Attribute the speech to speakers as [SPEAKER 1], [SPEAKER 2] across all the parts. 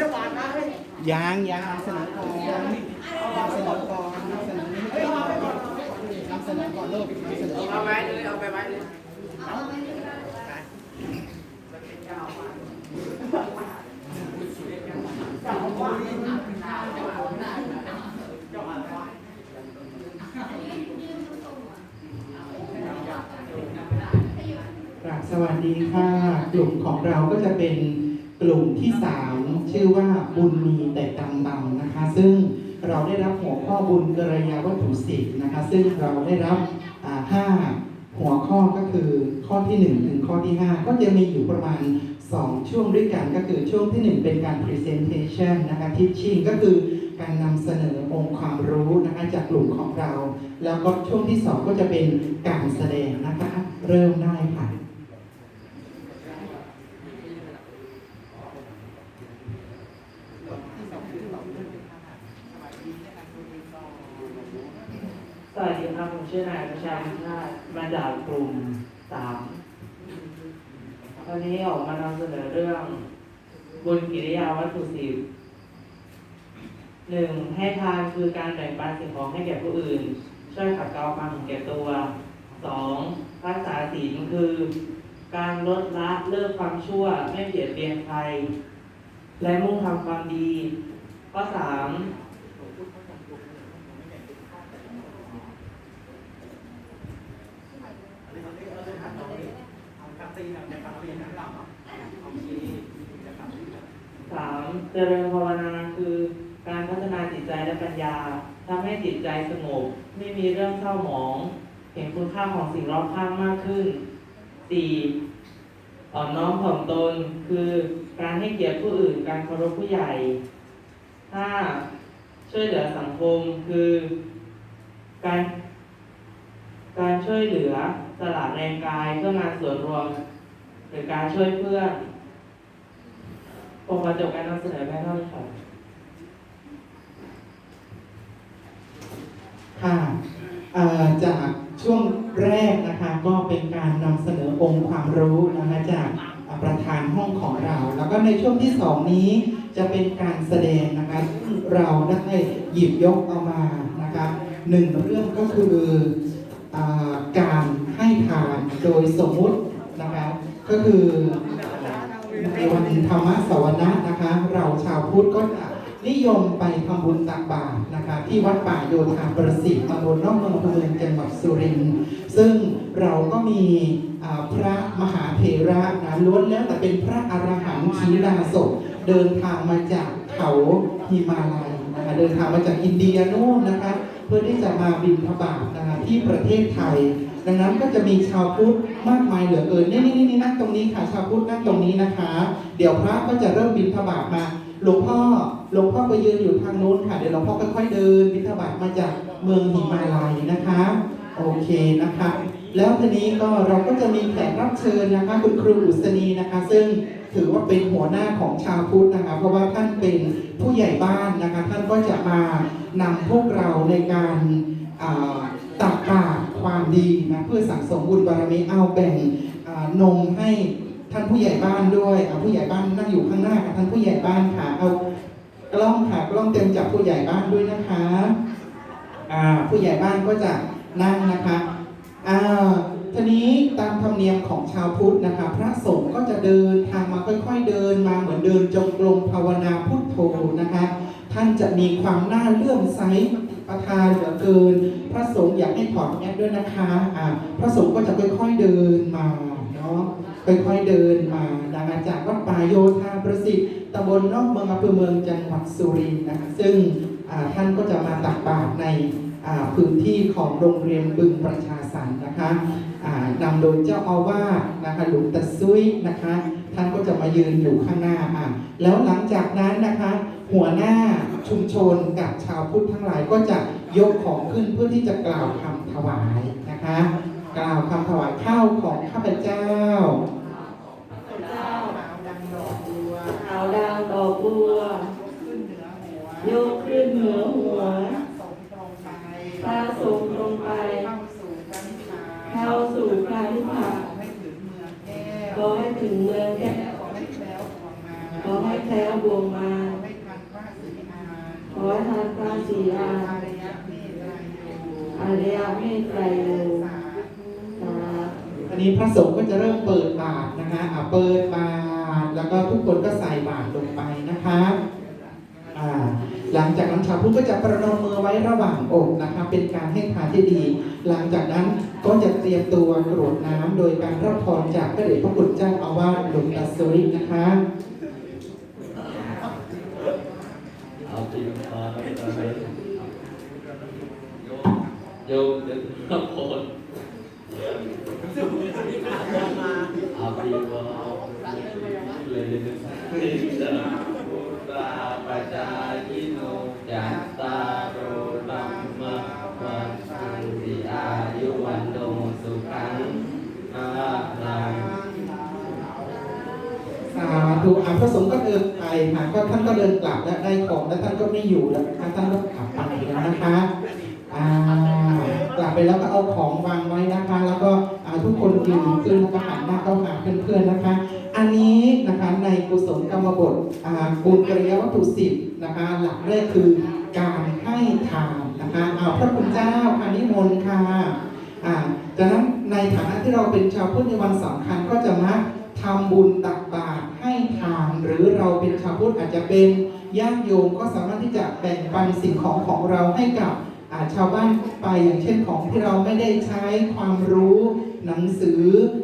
[SPEAKER 1] จะบา
[SPEAKER 2] งยังนำเสนอก่อนนำเสนอก่อนนำเสนอนี้ก่อนนำเสนอก่อนลูกนำเสนอ
[SPEAKER 1] เอา
[SPEAKER 2] อน
[SPEAKER 1] ไว้เลยเอาไปไว้เลย
[SPEAKER 2] สวัสดีค่ะ กลุ่มของเราก็จะเป็น กลุ่มที่สามชื่อว่าบุญมีแต่กำบังนะคะ ซึ่งเราได้รับหัวข้อบุญกรยาวัตถุสิบนะคะ ซึ่งเราได้รับห้าหัวข้อก็คือข้อที่หนึ่งถึงข้อที่ห้าก็จะมีอยู่ประมาณ 2 ช่วงด้วยกันก็คือช่วงที่ 1 เป็นการ presentation นะคะ teaching ก็คือการนำเสนอองค์ความรู้นะคะจากกลุ่มของเรา แล้วก็ช่วงที่ 2 ก็จะเป็นการแสดงนะคะ เริ่มได้ค่ะ
[SPEAKER 3] สวัสดี ครับผมชื่อนายประชาพิชาติมาจากกลุ่มสามวันนี้ออกมานำเสนอเรื่องบุญกิริยาวัตถุสิบหนึ่งให้ทานคือการแบ่งปันสิ่งของให้แก่ผู้อื่น ช่วยขัดเกลาความเห็นแก่ตัวสองรักษาศีลคือ การลดละเลิกความชั่วไม่เบียดเบียนใคร และมุ่งทำความดี ข้อสาม สามเจริญภาวนาคือการพัฒนาจิตใจและปัญญาทำให้จิตใจสงบ ไม่มีเรื่องเศร้าหมอง เห็นคุณค่าของสิ่งรอบข้างมากขึ้นสี่อ่อนน้อมถ่อมตนคือการให้เกียรติผู้อื่น การเคารพผู้ใหญ่ห้าช่วยเหลือสังคมคือ การ การช่วยเหลือ สละแรงกายเพื่องานส่วนรวม หรือการช่วยเพื่อนผมขอจบการนำเสนอแค่เท่านี้ค่ะ
[SPEAKER 2] ค่ะจากช่วงแรกนะคะก็เป็นการนำเสนอองค์ความรู้นะคะจากประธานห้องของเรา แล้วก็ในช่วงที่สองนี้จะเป็นการแสดงนะคะซึ่งเราได้หยิบยกเอามานะคะหนึ่งเรื่องก็คือ การให้ทานโดยสมมุตินะคะก็คือในวันธรรมสวนะนะคะ เราชาวพุทธก็จะนิยมไปทำบุญตักบาตรนะคะ ที่วัดป่าโยธาประสิทธิ์ตำบลนอกเมืองอำเภอเมืองจังหวัดสุรินทร์ซึ่งเราก็มีพระมหาเถระนะล้วนแล้วแต่เป็นพระอรหันต์ขีฬาศพเดินทางมาจากเขาฮิมาลัยนะคะเดินทางมาจากอินเดียนู่นนะคะ เพื่อที่จะมาบินทบาทนะคะ ที่ประเทศไทย ดังนั้นก็จะมีชาวพุทธมากมายเหลือเกินนี่นี่นี่นั่งตรงนี้ค่ะชาวพุทธนั่งตรงนี้นะคะ เดี๋ยวพระก็จะเริ่มบินทบาทมาหลวงพ่อหลวงพ่อไปยืนอยู่ทางโน้นค่ะเดี๋ยวหลวงพ่อค่อยๆเดินบินทบาทมาจากเมืองหิมาลัยนะคะโอเคนะคะ แล้วทีนี้ก็เราก็จะมีแขกรับเชิญนะคะ คุณครูอุศนีนะคะ ซึ่งถือว่าเป็นหัวหน้าของชาวพุทธนะคะ เพราะว่าท่านเป็นผู้ใหญ่บ้านนะคะ ท่านก็จะมานำพวกเราในการ ตักบาตรความดีนะเพื่อสั่งสมบุญบารมีเอาแบ่งนมให้ท่านผู้ใหญ่บ้านด้วยอ่าผู้ใหญ่บ้านนั่งอยู่ข้างหน้าค่ะท่านผู้ใหญ่บ้านค่ะเอากล้องค่ะกล้องเต็มจับผู้ใหญ่บ้านด้วยนะคะผู้ใหญ่บ้านก็จะนั่งนะคะอ่าทีนี้ตามธรรมเนียมของชาวพุทธนะคะ พระสงฆ์ก็จะเดินทางมาค่อยๆเดินมาเหมือนเดินจงกรมภาวนาพุทโธนะคะ ท่านจะมีความน่าเลื่อมใส ประทานเหลือเกิน พระสงฆ์อยากให้ถอดแมสด้วยนะคะอ่าพระสงฆ์ก็จะค่อยๆเดินมาเนาะค่อยๆเดินมานะคะจากวัดป่าโยธาประสิทธิ์ตำบลนอกเมืองอำเภอเมืองจังหวัดสุรินทร์นะคะซึ่งท่านก็จะมาตักบาตรในพื้นที่ของโรงเรียนบึงประชาสรรค์นะคะนำโดยเจ้าอาวาสนะคะหลวงตาซุยนะคะ ท่านก็จะมายืนอยู่ข้างหน้าอะแล้วหลังจากนั้นนะคะ หัวหน้า ชุมชนกับชาวพุทธทั้งหลายก็จะยกของขึ้นเพื่อที่จะกล่าวคำถวายนะคะ กล่าวคำถวายข้าวของข้าพเจ้าดังดอกบัว
[SPEAKER 3] เอาดาวดอกบัว
[SPEAKER 2] ขึ้นเหนือหัว
[SPEAKER 3] โยกขึ้นเหนือหัว
[SPEAKER 2] สงตรงไป
[SPEAKER 3] พระทรงตรงไป
[SPEAKER 2] เข้าสู่กันชา
[SPEAKER 3] เข้าสู่การผ่า
[SPEAKER 2] ขอให้ถึงเมืองแก้ว
[SPEAKER 3] ขอให้ถึงเมืองแก้ว
[SPEAKER 2] ขอให้แคล้วห่วงมา
[SPEAKER 3] ขอให้แคล้วบวงมาร
[SPEAKER 1] ไกลโลสา
[SPEAKER 2] อั นนี้พระสงฆ์ก็จะเริ่มเปิดบาตรนะคะอ่าเปิดบาตรแล้วก็ทุกคนก็ใส่บาตรลงไปนะคะอ่าหลังจากนั้นชาวพุทธก็จะประนมมือไว้ระหว่างอกนะคะ เป็นการให้ทานที่ดี หลังจากนั้นก็จะเตรียมตัวกรวดน้ำโดยการรับพรจากพระเดชพระคุณเจ้าอาวาสหลวงตาสุรินะคะ
[SPEAKER 4] เอาจริงมาอะไรโยมโยมจะทำคน อาจริงมาเลยนิสาพุทธาปจจายิโนจัตตาโรธัมมาวันสันติอายุวันโนสุขังอาลัง
[SPEAKER 2] สาธุอ่าพระสงฆ์ก็เดินไปค่ะก็ท่านก็เดินกลับและได้ของแล้วท่านก็ไม่อยู่แล้วนะคะท่านก็กลับไปแล้วนะคะอ่ากลับไปแล้วก็เอาของวางไว้นะคะ แล้วก็อ่าทุกคน ยืนขึ้นแล้วก็หันหน้าเข้าหาเพื่อนๆนะคะ อันนี้นะคะในกุศลกรรมบทอ่าบุญกริยวัตถุสิบนะคะ หลักแรกคือการให้ทานนะคะเอาพระคุณเจ้าอานิมนต์ค่ะอ่าจากนั้นในฐานะที่เราเป็นชาวพุทธในวันสำคัญก็จะมาทำบุญตักบาตรให้ทานหรือเราเป็นชาวพุทธอาจจะเป็นญาติโยมก็สามารถที่จะแบ่งปันสิ่งของของเราให้กับ ชาวบ้านไปอย่างเช่นของที่เราไม่ได้ใช้ความรู้หนังสือ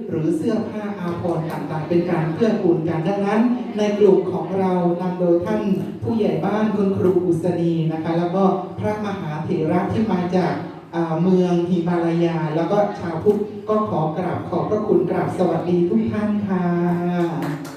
[SPEAKER 2] หรือเสื้อผ้าอาภรณ์ต่างๆ เป็นการเพื่อกูลกันดังนั้น ในกลุ่มของเรานำโดยท่านผู้ใหญ่บ้านคุณครูอุศนีนะคะ แล้วก็พระมหาเถระที่มาจากเมืองหิมาลายา แล้วก็ชาวพุทธก็ขอกราบขอบพระคุณกราบสวัสดีทุกท่านค่ะ